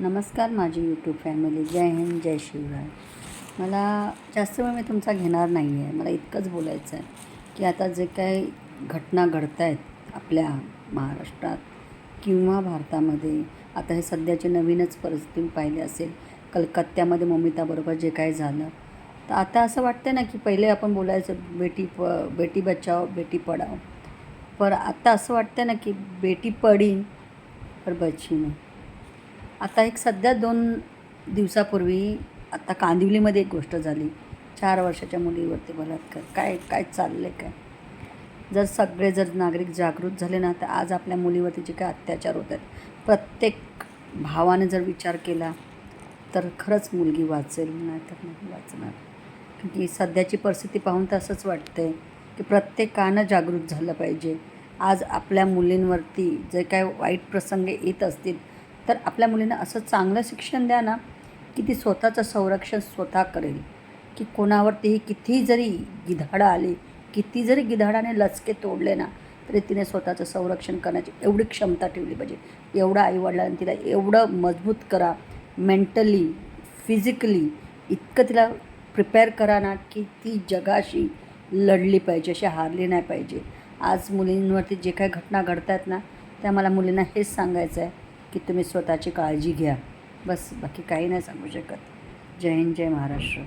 नमस्कार माझी YouTube family जय हिंद जय शिवराय. मला जास्त वेळ मी तुमचा घेणार नाही आहे मला इतकंच बोलायचं आहे की आता जे काही घटना घडत आहेत आपल्या महाराष्ट्रात किंवा भारतामध्ये आता हे सध्याची नवीनच परिस्थिती पाहिली असेल कलकत्त्यामध्ये ममिताबरोबर जे काही झालं तर आता असं वाटतं ना की पहिले आपण बोलायचं बेटी प बेटी बचाओ बेटी पढाओ. पर आता असं वाटतं ना की बेटी पडी पर बची नाही आता एक सध्या दोन दिवसापूर्वी आता कांदिवलीमध्ये एक गोष्ट झाली. चार वर्षाच्या मुलीवरती बलात्कार. काय काय चाललं आहे काय? जर सगळे जर नागरिक जागृत झाले ना तर आज आपल्या मुलीवरती जे काय अत्याचार होत आहेत प्रत्येक भावाने जर विचार केला तर खरंच मुलगी वाचेल नाही तर नाही वाचणार. की सध्याची परिस्थिती पाहून तर असंच वाटतंय की प्रत्येकानं जागृत झालं पाहिजे. आज आपल्या मुलींवरती जे काय वाईट प्रसंग येत असतील तर आपल्या मुलींना असं चांगलं शिक्षण द्या ना की ती स्वतःचं संरक्षण स्वतः करेल. की कोणावरतीही कितीही जरी गिधाडं आली किती जरी गिधाडाने लचके तोडले ना तरी तिने स्वतःचं संरक्षण करण्याची एवढी क्षमता ठेवली पाहिजे. एवढं आईवडिलांनी तिला एवढं मजबूत करा मेंटली फिजिकली इतकं तिला प्रिपेअर करा ना की ती जगाशी लढली पाहिजे अशी हारली नाही पाहिजे. आज मुलींवरती जे काही घटना घडत आहेत ना त्या मला मुलींना हेच सांगायचं आहे की तुम्ही स्वतःची काळजी घ्या. बस बाकी काही नाही सांगू शकत. जय हिंद जय महाराष्ट्र.